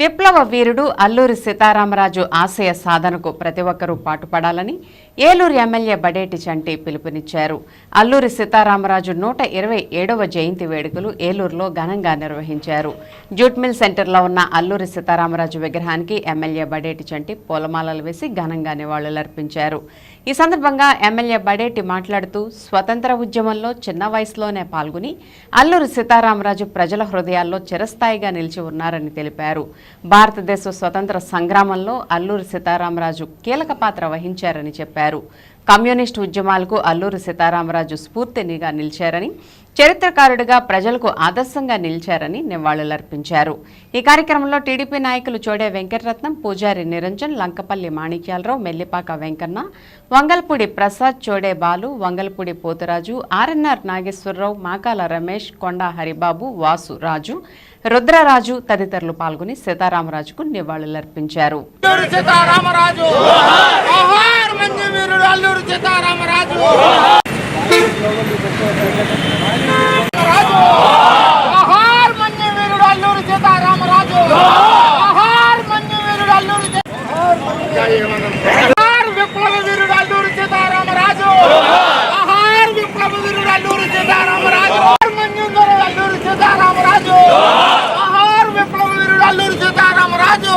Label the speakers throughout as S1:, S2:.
S1: విప్లవ వీరుడు అల్లూరి సీతారామరాజు ఆశయ సాధనకు ప్రతి ఒక్కరూ పాటుపడాలని ఏలూరు ఎమ్మెల్యే బడేటి చంటి పిలుపునిచ్చారు. అల్లూరి సీతారామరాజు నూట ఇరవై ఏడవ జయంతి వేడుకలు ఏలూరులో ఘనంగా నిర్వహించారు. జూట్ మిల్ సెంటర్లో ఉన్న అల్లూరి సీతారామరాజు విగ్రహానికి ఎమ్మెల్యే బడేటి చంటి పూలమాలలు వేసి ఘనంగా నివాళులర్పించారు. ఈ సందర్భంగా ఎమ్మెల్యే బడేటి మాట్లాడుతూ స్వతంత్ర ఉద్యమంలో చిన్న వయసులోనే పాల్గొని అల్లూరి సీతారామరాజు ప్రజల హృదయాల్లో చిరస్థాయిగా నిలిచి ఉన్నారని తెలిపారు. భారతదేశ స్వతంత్ర సంగ్రామంలో అల్లూరి సీతారామరాజు కీలక పాత్ర వహించారని చెప్పారు. కమ్యూనిస్టు ఉద్యమాలకు అల్లూరి సీతారామరాజు స్ఫూర్తినిగా నిలిచారని చరిత్రకారుడిగా ప్రజలకు ఆదర్శంగా నిలిచారని నివాళులర్పించారు. ఈ కార్యక్రమంలో టీడీపీ నాయకులు చోడే వెంకటరత్నం పూజారి నిరంజన్ లంకపల్లి మాణిక్యాలరావు మెల్లిపాక వెంకన్న వంగల్పూడి ప్రసాద్ చోడే బాలు వంగల్పూడి పోతురాజు ఆర్ఎన్ఆర్ నాగేశ్వరరావు మాకాల రమేష్ కొండా హరిబాబు వాసు రాజు రుద్రరాజు తదితరులు పాల్గొని సీతారామరాజుకు నివాళులర్పించారు.
S2: సీతారామరాజు! ఆహార్ మంజు వీరుడు అల్లూరి సీతారామరాజు. రాజు ఆహార్ మంజు వీరుడు అల్లూరి సీతారామరాజు. ఆహార్ మంజు వీరుడు అల్లూరి ఆహార్ విప్లవ వీరుడు అల్లూరి సీతారామరాజు. ఆహార్ విప్లవ వీరుడు అల్లూరి సీతారామరాజు. ఆహార్ మంజు వీరుడు సీతారామరాజు. ఆహార్ విప్లవ వీరుడు అల్లూరి సీతారామరాజు.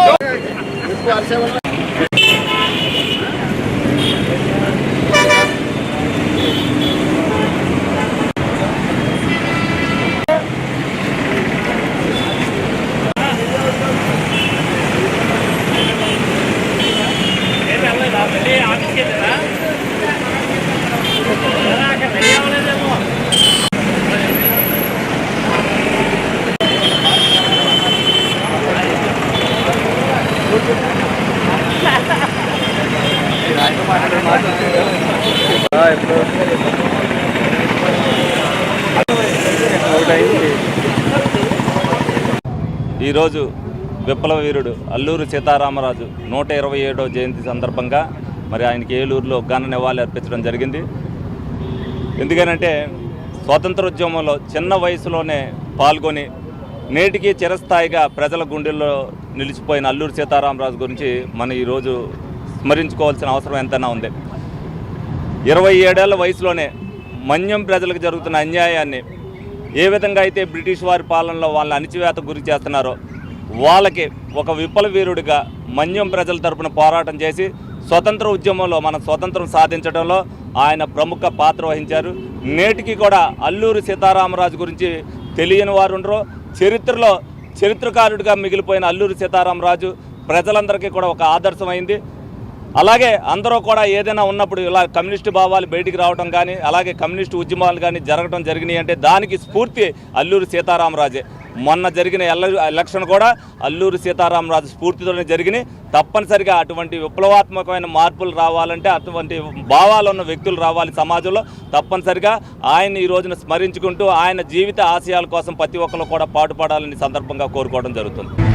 S3: ఈరోజు విప్లవ వీరుడు అల్లూరు సీతారామరాజు నూట ఇరవై ఏడో జయంతి సందర్భంగా మరి ఆయనకి ఏలూరులో ఘన నివాళి అర్పించడం జరిగింది. ఎందుకనంటే స్వాతంత్రోద్యమంలో చిన్న వయసులోనే పాల్గొని నేటికి చిరస్థాయిగా ప్రజల గుండెల్లో నిలిచిపోయిన అల్లూరు సీతారామరాజు గురించి మనం ఈరోజు స్మరించుకోవాల్సిన అవసరం ఎంతైనా ఉంది. ఇరవై ఏడేళ్ళ వయసులోనే మన్యం ప్రజలకు జరుగుతున్న అన్యాయాన్ని ఏ విధంగా అయితే బ్రిటిష్ వారి పాలనలో వాళ్ళని అణిచివేత గురి చేస్తున్నారో వాళ్ళకి ఒక విప్లవ వీరుడిగా మన్యం ప్రజల తరపున పోరాటం చేసి స్వతంత్ర ఉద్యమంలో మన స్వతంత్రం సాధించడంలో ఆయన ప్రముఖ పాత్ర వహించారు. నేటికి కూడా అల్లూరి సీతారామరాజు గురించి తెలియని వారు ఉండరు. చరిత్రలో చరిత్రకారుడిగా మిగిలిపోయిన అల్లూరి సీతారామరాజు ప్రజలందరికీ కూడా ఒక ఆదర్శమైంది. అలాగే అందరూ కూడా ఏదైనా ఉన్నప్పుడు ఇలా కమ్యూనిస్టు భావాలు బయటికి రావడం కానీ అలాగే కమ్యూనిస్టు ఉద్యమాలు కానీ జరగడం జరిగినాయి అంటే దానికి స్ఫూర్తి అల్లూరి సీతారామరాజే. మొన్న జరిగిన ఎల్ల- ఎలక్షన్ కూడా అల్లూరి సీతారామరాజు స్ఫూర్తితోనే జరిగినాయి. తప్పనిసరిగా అటువంటి విప్లవాత్మకమైన మార్పులు రావాలంటే అటువంటి భావాలు ఉన్న వ్యక్తులు రావాలి సమాజంలో. తప్పనిసరిగా ఆయన ఈ రోజున స్మరించుకుంటూ ఆయన జీవిత ఆశయాల కోసం ప్రతి ఒక్కరు కూడా పాటుపడాలని సందర్భంగా కోరుకోవడం జరుగుతుంది.